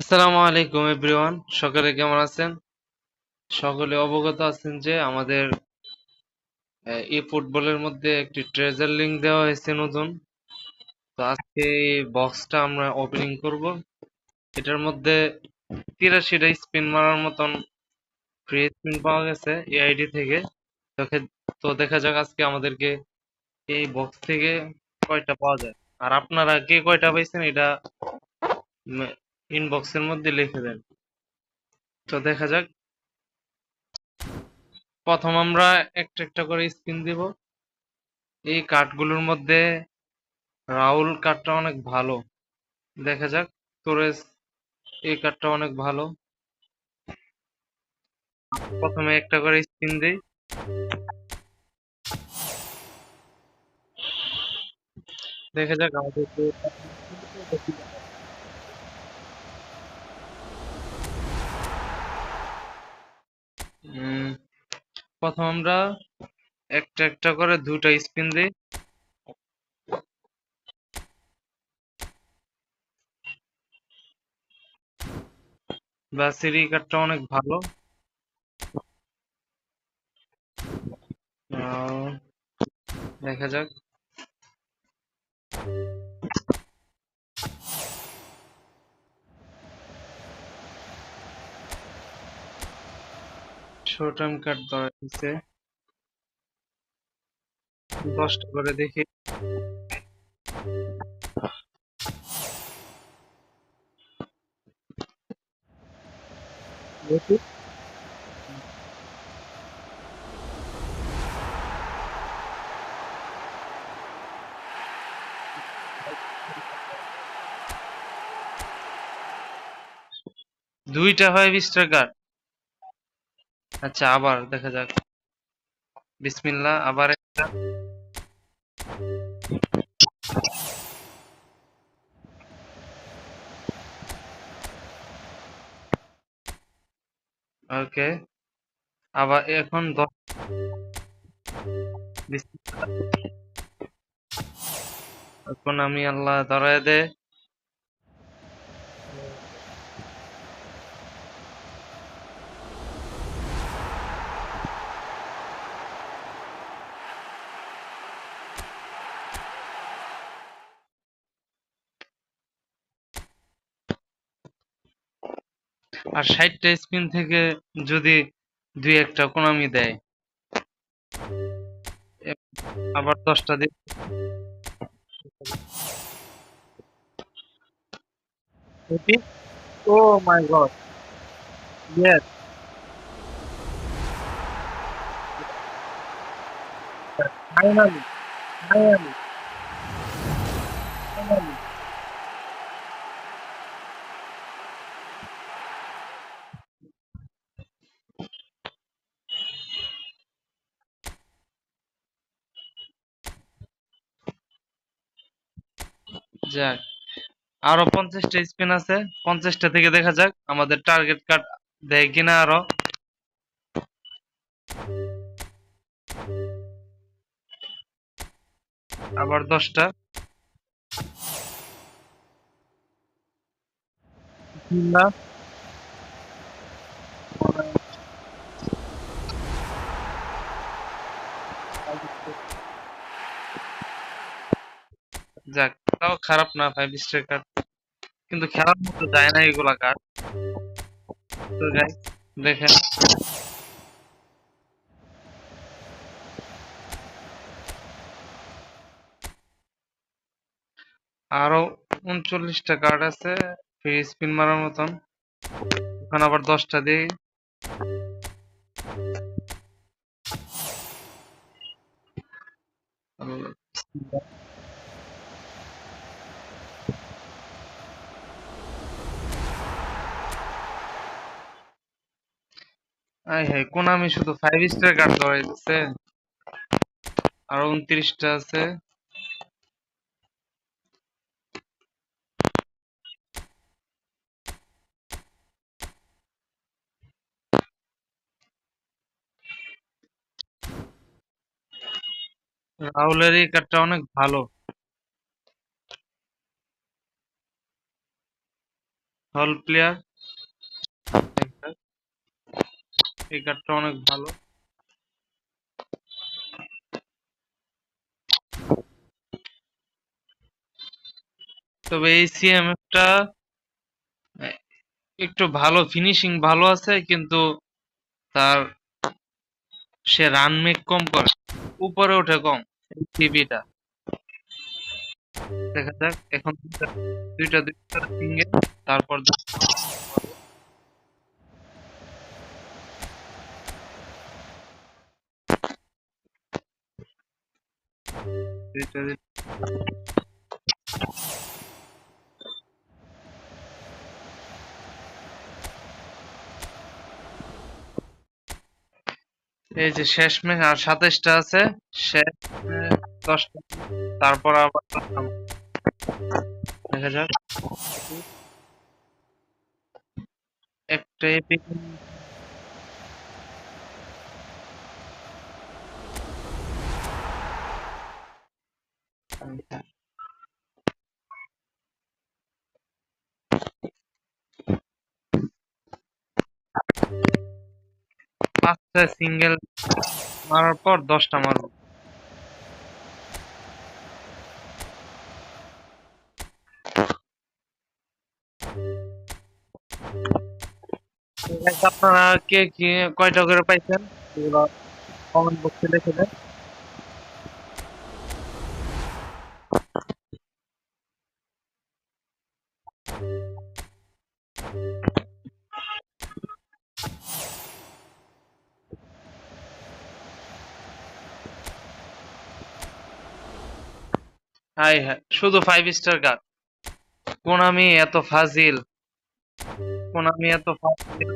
আসসালামু আলাইকুম এভরিওয়ান সকলে কেমন আছেন? সকলে অবগত আছেন যে আমাদের এই ফুটবলের মধ্যে একটি ট্রেজার লিঙ্ক দেওয়া হয়েছে নতুন। তো আজকে এই বক্সটা আমরা ওপেনিং করব। এটার মধ্যে তিরাশিটা স্পিন মারার মতন ফ্রি স্পিন পাওয়া গেছে এই আইডি থেকে। তো দেখা যাক আজকে আমাদেরকে এই বক্স থেকে কয়টা পাওয়া যায়। আর আপনারা কে কয়টা পাইছেন এটা ইনবক্সের মধ্যে লিখে দেন। তো দেখা যাক। প্রথম আমরা একটা একটা করে স্পিন দিব। এই কার্ডগুলোর মধ্যে রাহুল কার্ডটা অনেক ভালো। দেখা যাক তোরেস এই কার্ডটা অনেক ভালো। প্রথমে একটা করে স্পিন দিই। দেখা যাক আমাদের প্রথম আমরা একটা একটা করে দুটা স্পিন দিই। এই কার্ডটা অনেক ভালো। দেখা যাক। শর্ট টার্ম কার্ড ধরা হয়েছে। দশটা করে দেখি। দুইটা হয় বিশ টাকার আচ্ছা আবার দেখা যাক। বিসমিল্লাহ, আবার একটা। ওকে, আবার এখন এখন আমি আল্লাহ ধরায় দে। আর ষাটটা স্পিন থেকে যদি দুই একটা কোনামি দেয়, আবার দশটা দিই ও my god yes finally finally যাক, আরও পঞ্চাশটা স্পিন আছে, পঞ্চাশটা থেকে দেখা যাক আমাদের টার্গেট কার্ড দেয় কিনা আরও আবার দশটা বিসমিল্লাহ। যাক তাও খারাপ না ফাইভ স্টার কার্ড কিন্তু খেলার মতো যায় না এগুলা কার্ড তো যাই দেখেন আরও উনচল্লিশটা কার্ড আছে ফ্রি স্পিন মারার মতন। এখন আবার দশটা দিই। আল্লাহ। আয় হায় কোন আমি শুধু ফাইভ স্টার কার্ড দেওয়া হয়েছে আরও উনত্রিশটা আছে। রাহুলের এই কার্ডটা অনেক ভালো। হল প্লেয়ার কার্ডটা অনেক ভালো। তবে এই সিএমএফটা একটু ভালো ফিনিশিং ভালো আছে, কিন্তু তার সে রান মেক কম করে। উপরে ওঠে কম টিভিটা দেখা যাক, এখন দুইটা দুইটা তারপর এই যে শেষ ম্যাচ আর সাতাইশটা আছে। শেষ দশটা। তারপর আবার দেখা যাক। একটা এপিক পাঁচটা সিঙ্গেল মারার পর দশটা মারবো। আপনারা কে কি কয়টা করে পাইছেন? কমেন্ট বক্সে লিখে দেন। হাই হাই, শুধু ফাইভ স্টার গান। কোন আমি এত ফাজিল। কোন আমি এত ফাজিল।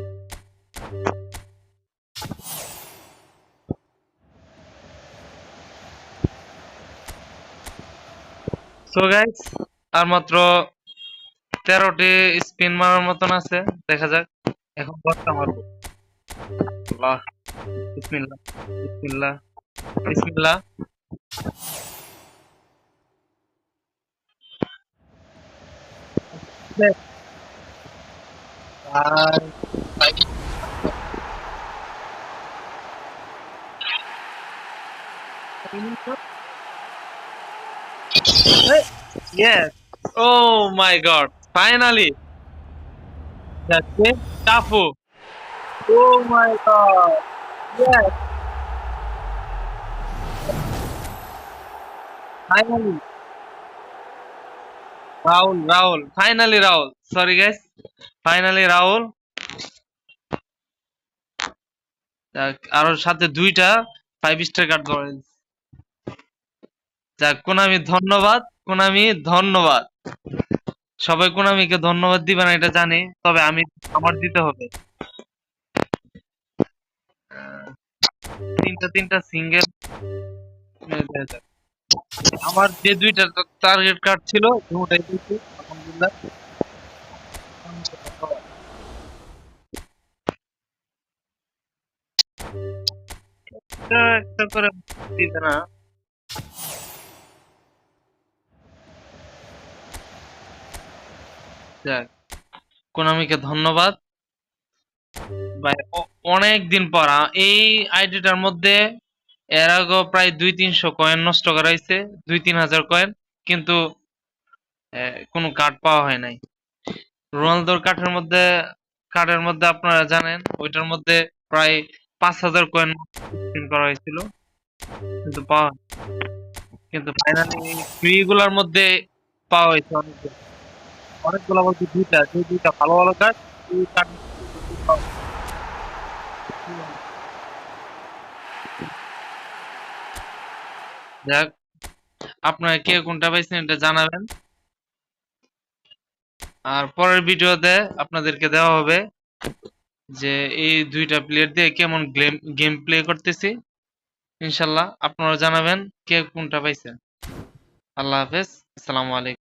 সো গাইস আর মাত্র তেরোটি স্পিন মারার মতন আছে, দেখা যাক। এখন মারবো Bye. Bye. Yes. Oh my god. Finally. That's it. Tafu. Oh my god. Yes. Finally. Rahul. Finally Rahul. Sorry guys. Finally Rahul. যাক, আর সাথে দুইটা ফাইভ স্টার কার্ড ধরে দিছি। যাক কোনামি ধন্যবাদ কোনামি ধন্যবাদ সবাই কোনামিকে ধন্যবাদ দিবে না এটা জানি তবে আমি আমার দিতে হবে তিনটা তিনটা সিঙ্গেল আমার যে দুইটা টার্গেট কার্ড ছিল আলহামদুলিল্লাহ। যাক ধন্যবাদ। ভাই অনেক দিন পর এই আইডিটার মধ্যে এর আগে প্রায় দুই তিনশো কয়েন নষ্ট করা হয়েছে দুই তিন হাজার কয়েন কিন্তু কোনো কার্ড পাওয়া হয় নাই রোনালদোর কার্ডের মধ্যে কার্ডের মধ্যে আপনারা জানেন, ওইটার মধ্যে প্রায় পাঁচ হাজার কয়েন করা হয়েছিল, কিন্তু পাওয়া। কিন্তু ফাইনালি ফ্রি গুলার মধ্যে পাওয়া হয়েছে অনেকগুলো অনেকগুলো বলতে দুইটা দুইটা ভালো ভালো কার্ড যাক, আপনারা কে কোনটা পাইছেন এটা জানাবেন। আর পরের ভিডিওতে আপনাদেরকে দেওয়া হবে যে এই দুইটা প্লেয়ার দিয়ে কেমন গেম প্লে করতেছি। ইনশাল্লাহ আপনারা জানাবেন কে কোনটা পাইছেন আল্লাহ হাফেজ, আসসালামু আলাইকুম।